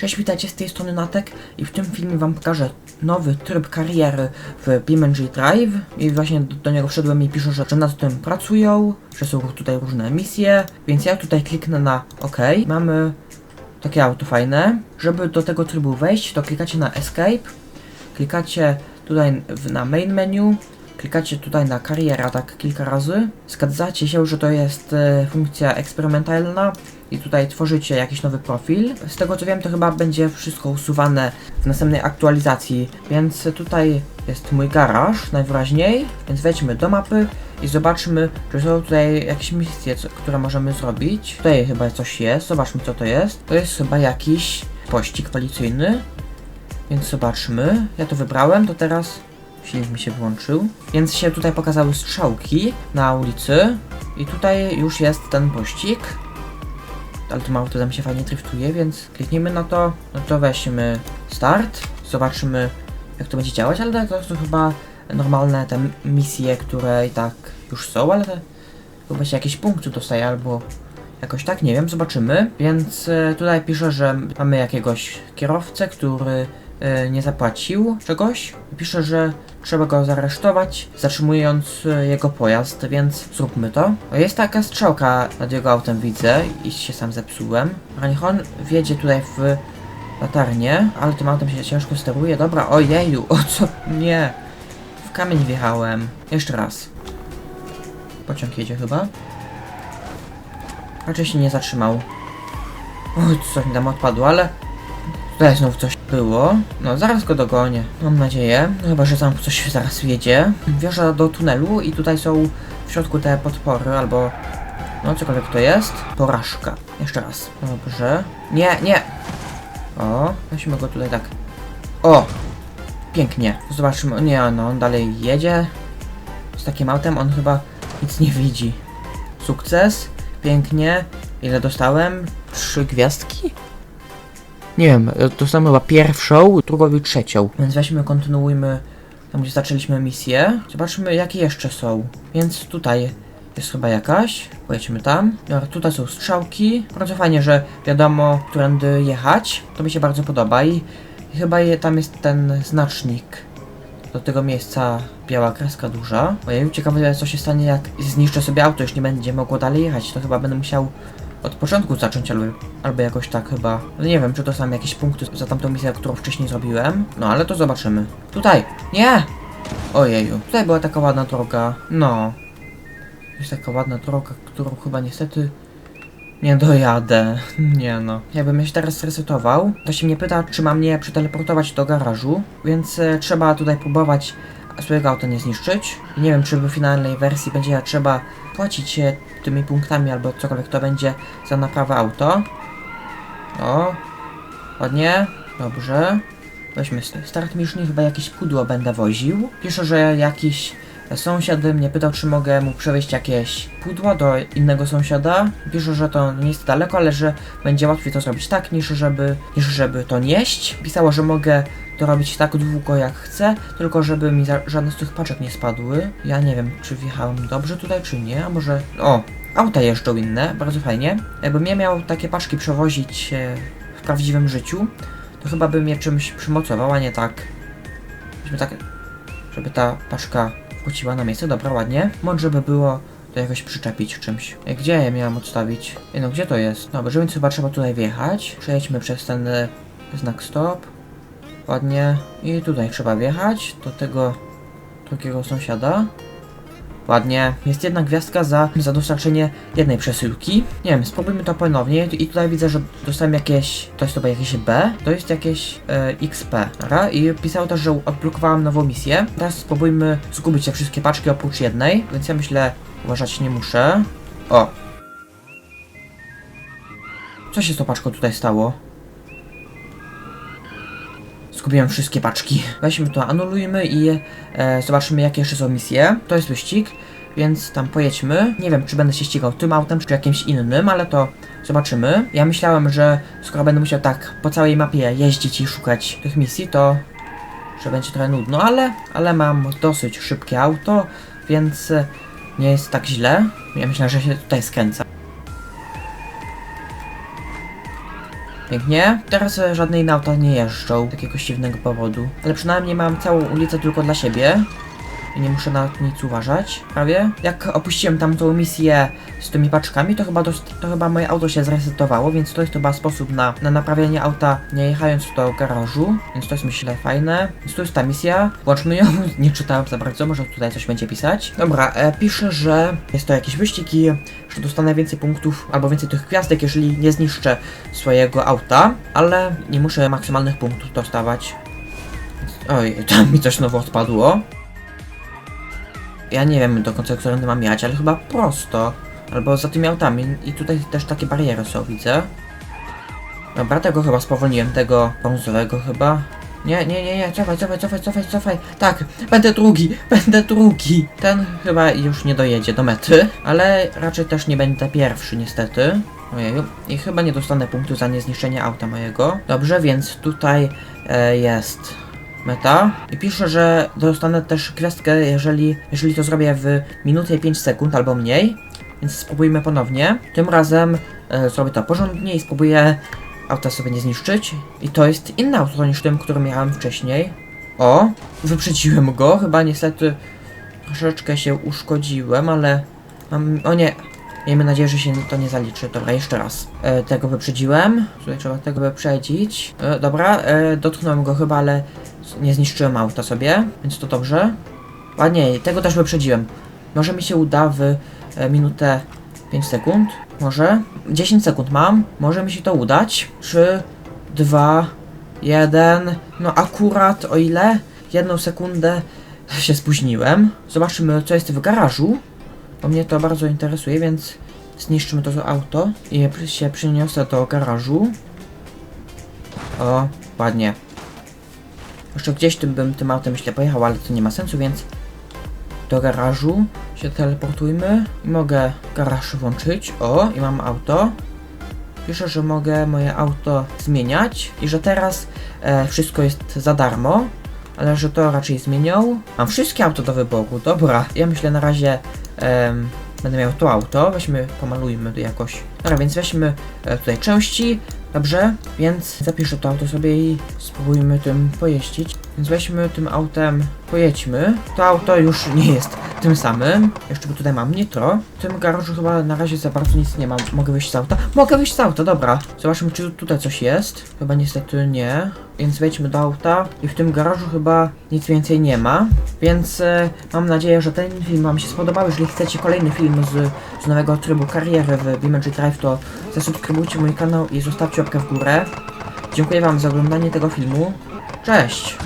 Cześć, witajcie z tej strony Natek i w tym filmie wam pokażę nowy tryb kariery w BeamNG Drive i właśnie do, do niego wszedłem i piszę, że, że nad tym pracują, że są tutaj różne misje, więc ja tutaj kliknę na OK. Mamy takie auto fajne. Żeby do tego trybu wejść, to klikacie na Escape, klikacie tutaj na Main Menu, klikacie tutaj na kariera tak kilka razy, zgadzacie się, że to jest e, funkcja eksperymentalna i tutaj tworzycie jakiś nowy profil. Z tego co wiem, to chyba będzie wszystko usuwane w następnej aktualizacji, więc tutaj jest mój garaż najwyraźniej, więc wejdźmy do mapy i zobaczmy, czy są tutaj jakieś misje, co, które możemy zrobić. Tutaj chyba coś jest, zobaczmy co to jest. To jest chyba jakiś pościg policyjny, więc zobaczmy. Ja to wybrałem, to teraz silnik mi się wyłączył. Więc się tutaj pokazały strzałki na ulicy i tutaj już jest ten pościg. Ale to auto tam się fajnie driftuje, więc kliknijmy na to. No to weźmy start. Zobaczymy jak to będzie działać, ale to są chyba normalne te misje, które i tak już są, ale te, chyba się jakieś punkty dostaje albo jakoś tak, nie wiem, zobaczymy. Więc e, tutaj pisze, że mamy jakiegoś kierowcę, który e, nie zapłacił czegoś. Pisze, że trzeba go zaresztować, zatrzymując e, jego pojazd, więc zróbmy to. Jest taka strzałka nad jego autem, widzę, i się sam zepsułem. A niech on wjedzie tutaj w latarnię, ale tym autem się ciężko steruje. Dobra, ojeju, o co? Nie. W kamień wjechałem. Jeszcze raz. Pociąg jedzie chyba. Raczej się nie zatrzymał. Oj, coś mi tam odpadło, ale... Tutaj znów coś było. No, zaraz go dogonię. Mam nadzieję. No, chyba, że tam coś zaraz wjedzie. Wjeżdża do tunelu i tutaj są w środku te podpory, albo... No, cokolwiek to jest. Porażka. Jeszcze raz. Dobrze. Nie, nie! O, weźmy go tutaj tak. O! Pięknie. Zobaczymy. Nie, no, on dalej jedzie. Z takim autem on chyba nic nie widzi. Sukces. Pięknie. Ile dostałem? Trzy gwiazdki? Nie wiem, dostałem chyba pierwszą, drugą i trzecią. Więc weźmy, kontynuujmy tam, gdzie zaczęliśmy misję. Zobaczmy, jakie jeszcze są. Więc tutaj jest chyba jakaś. Pojedźmy tam. Dobra, tutaj są strzałki. Bardzo fajnie, że wiadomo, którędy jechać. To mi się bardzo podoba i chyba je, tam jest ten znacznik do tego miejsca biała kreska duża. Ojej, ciekawe co się stanie jak zniszczę sobie auto, już nie będzie mogło dalej jechać. To chyba będę musiał od początku zacząć albo, albo jakoś tak chyba. No nie wiem, czy to są jakieś punkty za tamtą misję, którą wcześniej zrobiłem. No ale to zobaczymy. Tutaj! Nie! Ojeju, tutaj była taka ładna droga. No. Jest taka ładna droga, którą chyba niestety nie dojadę. Nie no. Jakbym się teraz resetował, to się mnie pyta, czy mam mnie przeteleportować do garażu, więc e, trzeba tutaj próbować swojego auta nie zniszczyć. Nie wiem, czy w finalnej wersji będzie trzeba płacić tymi punktami albo cokolwiek to będzie za naprawę auto. O, ładnie, dobrze. Weźmy st- start mission, chyba jakieś pudło będę woził. Pisze, że jakiś sąsiad mnie pytał, czy mogę mu przewieźć jakieś pudło do innego sąsiada. Pisze, że to nie jest daleko, ale że będzie łatwiej to zrobić tak, niż żeby, niż żeby to nieść. Pisało, że mogę to robić tak długo jak chcę, tylko żeby mi żadne z tych paczek nie spadły. Ja nie wiem, czy wjechałem dobrze tutaj, czy nie, a może... O, auta jeżdżą inne, bardzo fajnie. Jakbym ja miał takie paczki przewozić e, w prawdziwym życiu, to chyba bym je czymś przymocował, a nie tak. Żeby tak, żeby ta paczka wróciła na miejsce, dobra, ładnie. Mądrze by było to jakoś przyczepić czymś. E, Gdzie ja miałem odstawić? E, No, gdzie to jest? Dobrze, więc chyba trzeba tutaj wjechać. Przejedźmy przez ten e, znak stop. Ładnie. I tutaj trzeba wjechać do tego drugiego sąsiada. Ładnie. Jest jedna gwiazdka za, za dostarczenie jednej przesyłki. Nie wiem, spróbujmy to ponownie. I tutaj widzę, że dostałem jakieś. To jest chyba jakieś B. To jest jakieś e, XP. Dobra. I pisało też, że odblokowałem nową misję. Teraz spróbujmy zgubić te wszystkie paczki oprócz jednej. Więc ja myślę, uważać nie muszę. O. Co się z tą paczką tutaj stało? Zgubiłem wszystkie paczki. Weźmy to, anulujmy i e, zobaczymy jakie jeszcze są misje. To jest wyścig, więc tam pojedźmy. Nie wiem, czy będę się ścigał tym autem, czy jakimś innym, ale to zobaczymy. Ja myślałem, że skoro będę musiał tak po całej mapie jeździć i szukać tych misji, to że będzie trochę nudno, ale, ale mam dosyć szybkie auto, więc e, nie jest tak źle. Ja myślę, że się tutaj skręca. Pięknie. Teraz e, żadne inne auta nie jeżdżą z jakiegoś dziwnego powodu. Ale przynajmniej mam całą ulicę tylko dla siebie. I nie muszę na nic uważać, prawie. Jak opuściłem tamtą misję z tymi paczkami, to chyba, dost, to chyba moje auto się zresetowało, więc to jest chyba sposób na, na naprawienie auta, nie jechając do garażu. Więc to jest myślę fajne. Więc tu jest ta misja. Włączmy ją. Nie czytałem za bardzo, może tutaj coś będzie pisać. Dobra, e, pisze, że jest to jakiś wyścig i że dostanę więcej punktów albo więcej tych gwiazdek, jeżeli nie zniszczę swojego auta, ale nie muszę maksymalnych punktów dostawać. Oj, tam mi coś znowu odpadło. Ja nie wiem do końca, którędy mam jechać, ale chyba prosto. Albo za tymi autami. I tutaj też takie bariery są, widzę. Dobra, tego chyba spowolniłem, tego brązowego chyba. Nie, nie, nie, nie, cofaj, cofaj, cofaj, cofaj, cofaj. Tak, będę drugi, będę drugi. Ten chyba już nie dojedzie do mety, ale raczej też nie będę pierwszy, niestety. Ojeju, i chyba nie dostanę punktu za niezniszczenie auta mojego. Dobrze, więc tutaj e, jest meta. I pisze, że dostanę też gwiazdkę, jeżeli, jeżeli to zrobię w minutę i 5 sekund albo mniej. Więc spróbujmy ponownie. Tym razem e, zrobię to porządnie i spróbuję auta sobie nie zniszczyć. I to jest inne auto niż tym, którym jechałem wcześniej. O, wyprzedziłem go. Chyba niestety troszeczkę się uszkodziłem, ale mam... O nie, Miejmy nadzieję, że się to nie zaliczy. Dobra, jeszcze raz. E, tego wyprzedziłem. Tutaj trzeba tego wyprzedzić. E, dobra, e, dotknąłem go chyba, ale nie zniszczyłem auta sobie, więc to dobrze. A nie, tego też wyprzedziłem. Może mi się uda w e, minutę 5 sekund. Może. 10 sekund mam. Może mi się to udać. 3, 2, 1. No akurat o ile? Jedną sekundę się spóźniłem. Zobaczymy, co jest w garażu. Bo mnie to bardzo interesuje, więc zniszczymy to auto i się przyniosę do garażu. O, ładnie. Jeszcze gdzieś tym bym tym autem myślę pojechał, ale to nie ma sensu, więc do garażu się teleportujmy mogę garaż włączyć. O, i mam auto. Pisze, że mogę moje auto zmieniać i że teraz e, wszystko jest za darmo, ale że to raczej zmienią. Mam wszystkie auto do wyboru, dobra. Ja myślę na razie em, będę miał to auto, weźmy, pomalujmy to jakoś. Dobra, więc weźmy e, tutaj części, dobrze, więc zapiszę to auto sobie i spróbujmy tym pojeździć. Więc weźmy tym autem, pojedźmy. To auto już nie jest tym samym. Jeszcze bo tutaj mam nitro. W tym garażu chyba na razie za bardzo nic nie mam. Mogę wyjść z auta? Mogę wyjść z auta, dobra. Zobaczmy, czy tutaj coś jest. Chyba niestety nie. Więc wejdźmy do auta i w tym garażu chyba nic więcej nie ma. Więc e, mam nadzieję, że ten film Wam się spodobał. Jeżeli chcecie kolejny film z, z nowego trybu kariery w BeamNG Drive, to zasubskrybujcie mój kanał i zostawcie łapkę w górę. Dziękuję Wam za oglądanie tego filmu. Cześć!